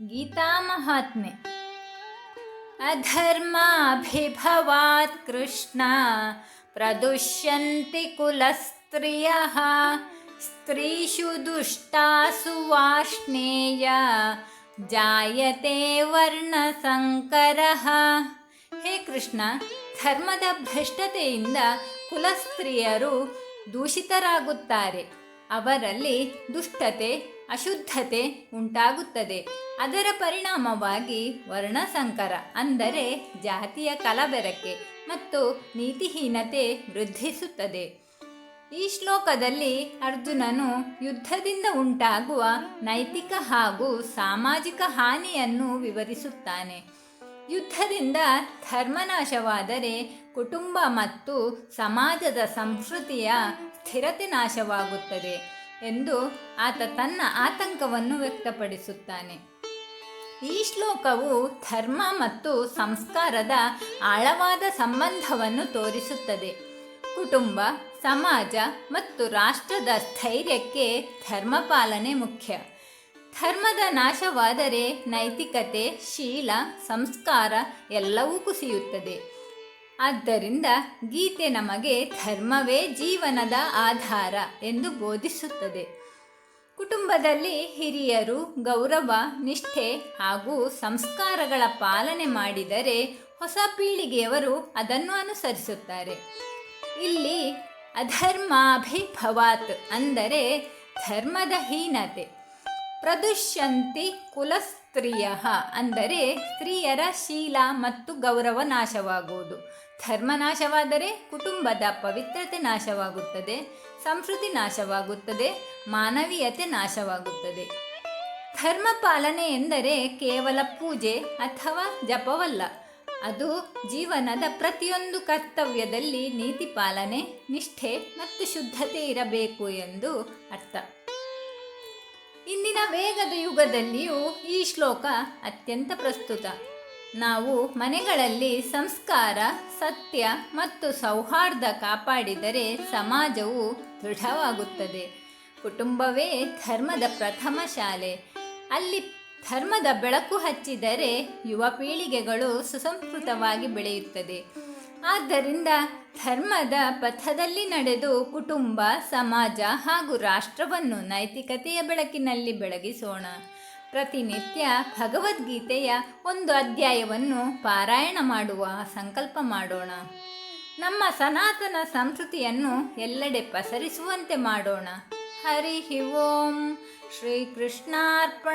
गीतामहात्म्ये अधर्माभिभवात् कृष्ण प्रदुष्यन्ति कुलस्त्रियः स्त्रीषु दुष्टासु वार्ष्णेय ಜಾಯತೆ ವರ್ಣಸಂಕರಃ ಹೇ ಕೃಷ್ಣ ಧರ್ಮದ ಭ್ರಷ್ಟತೆಯಿಂದ ಕುಲಸ್ತ್ರೀಯರು ದೂಷಿತರಾಗುತ್ತಾರೆ ಅವರಲ್ಲಿ ದುಷ್ಟತೆ ಅಶುದ್ಧತೆ ಉಂಟಾಗುತ್ತದೆ. ಅದರ ಪರಿಣಾಮವಾಗಿ ವರ್ಣಸಂಕರ, ಅಂದರೆ ಜಾತಿಯ ಕಲಬೆರಕೆ ಮತ್ತು ನೀತಿಹೀನತೆ ವೃದ್ಧಿಸುತ್ತದೆ. ಈ ಶ್ಲೋಕದಲ್ಲಿ ಅರ್ಜುನನು ಯುದ್ಧದಿಂದ ಉಂಟಾಗುವ ನೈತಿಕ ಹಾಗೂ ಸಾಮಾಜಿಕ ಹಾನಿಯನ್ನು ವಿವರಿಸುತ್ತಾನೆ. ಯುದ್ಧದಿಂದ ಧರ್ಮನಾಶವಾದರೆ ಕುಟುಂಬ ಮತ್ತು ಸಮಾಜದ ಸಂಸ್ಕೃತಿಯ ಸ್ಥಿರತೆ ನಾಶವಾಗುತ್ತದೆ. ಎಂದು ಆತ ತನ್ನ ಆತಂಕವನ್ನು ವ್ಯಕ್ತಪಡಿಸುತ್ತಾನೆ. ಈ ಶ್ಲೋಕವು ಧರ್ಮ ಮತ್ತು ಸಂಸ್ಕಾರದ ಆಳವಾದ ಸಂಬಂಧವನ್ನು ತೋರಿಸುತ್ತದೆ. ಕುಟುಂಬ, ಸಮಾಜ ಮತ್ತು ರಾಷ್ಟ್ರದ ಸ್ಥೈರ್ಯಕ್ಕೆ ಧರ್ಮಪಾಲನೆ ಮುಖ್ಯ. ಧರ್ಮದ ನಾಶವಾದರೆ ನೈತಿಕತೆ, ಶೀಲ, ಸಂಸ್ಕಾರ ಎಲ್ಲವೂ ಕುಸಿಯುತ್ತದೆ. ಆದ್ದರಿಂದ ಗೀತೆ ನಮಗೆ ಧರ್ಮವೇ ಜೀವನದ ಆಧಾರ ಎಂದು ಬೋಧಿಸುತ್ತದೆ. ಕುಟುಂಬದಲ್ಲಿ ಹಿರಿಯರು ಗೌರವ, ನಿಷ್ಠೆ ಹಾಗೂ ಸಂಸ್ಕಾರಗಳ ಪಾಲನೆ ಮಾಡಿದರೆ ಹೊಸ ಪೀಳಿಗೆಯವರು ಅದನ್ನು ಅನುಸರಿಸುತ್ತಾರೆ. ಇಲ್ಲಿ ಅಧರ್ಮಾಭಿಭವಾತ್ ಅಂದರೆ ಧರ್ಮದ ಹೀನತೆ. ಪ್ರದುಷ್ಯಂತಿ ಕುಲಸ್ತ್ರೀಯ ಅಂದರೆ ಸ್ತ್ರೀಯರ ಶೀಲ ಮತ್ತು ಗೌರವ ನಾಶವಾಗುವುದು. ಧರ್ಮ ನಾಶವಾದರೆ ಕುಟುಂಬದ ಪವಿತ್ರತೆ ನಾಶವಾಗುತ್ತದೆ, ಸಂಸ್ಕೃತಿ ನಾಶವಾಗುತ್ತದೆ, ಮಾನವೀಯತೆ ನಾಶವಾಗುತ್ತದೆ. ಧರ್ಮ ಪಾಲನೆ ಎಂದರೆ ಕೇವಲ ಪೂಜೆ ಅಥವಾ ಜಪವಲ್ಲ, ಅದು ಜೀವನದ ಪ್ರತಿಯೊಂದು ಕರ್ತವ್ಯದಲ್ಲಿ ನೀತಿ ಪಾಲನೆ, ನಿಷ್ಠೆ ಮತ್ತು ಶುದ್ಧತೆ ಇರಬೇಕು ಎಂದು ಅರ್ಥ. ಇಂದಿನ ವೇಗದ ಯುಗದಲ್ಲಿಯೂ ಈ ಶ್ಲೋಕ ಅತ್ಯಂತ ಪ್ರಸ್ತುತ. ನಾವು ಮನೆಗಳಲ್ಲಿ ಸಂಸ್ಕಾರ, ಸತ್ಯ ಮತ್ತು ಸೌಹಾರ್ದ ಕಾಪಾಡಿದರೆ ಸಮಾಜವು ದೃಢವಾಗುತ್ತದೆ. ಕುಟುಂಬವೇ ಧರ್ಮದ ಪ್ರಥಮ ಶಾಲೆ. ಅಲ್ಲಿ ಧರ್ಮದ ಬೆಳಕು ಹಚ್ಚಿದರೆ ಯುವ ಪೀಳಿಗೆಗಳು ಸುಸಂಸ್ಕೃತವಾಗಿ ಬೆಳೆಯುತ್ತದೆ. ಆದ್ದರಿಂದ ಧರ್ಮದ ಪಥದಲ್ಲಿ ನಡೆದು ಕುಟುಂಬ, ಸಮಾಜ ಹಾಗೂ ರಾಷ್ಟ್ರವನ್ನು ನೈತಿಕತೆಯ ಬೆಳಕಿನಲ್ಲಿ ಬೆಳಗಿಸೋಣ. ಪ್ರತಿನಿತ್ಯ ಭಗವದ್ಗೀತೆಯ ಒಂದು ಅಧ್ಯಾಯವನ್ನು ಪಾರಾಯಣ ಮಾಡುವ ಸಂಕಲ್ಪ ಮಾಡೋಣ. ನಮ್ಮ ಸನಾತನ ಸಂಸ್ಕೃತಿಯನ್ನು ಎಲ್ಲೆಡೆ ಪಸರಿಸುವಂತೆ ಮಾಡೋಣ. ಹರಿ ಓಂ ಶ್ರೀಕೃಷ್ಣಾರ್ಪಣಮಸ್ತು.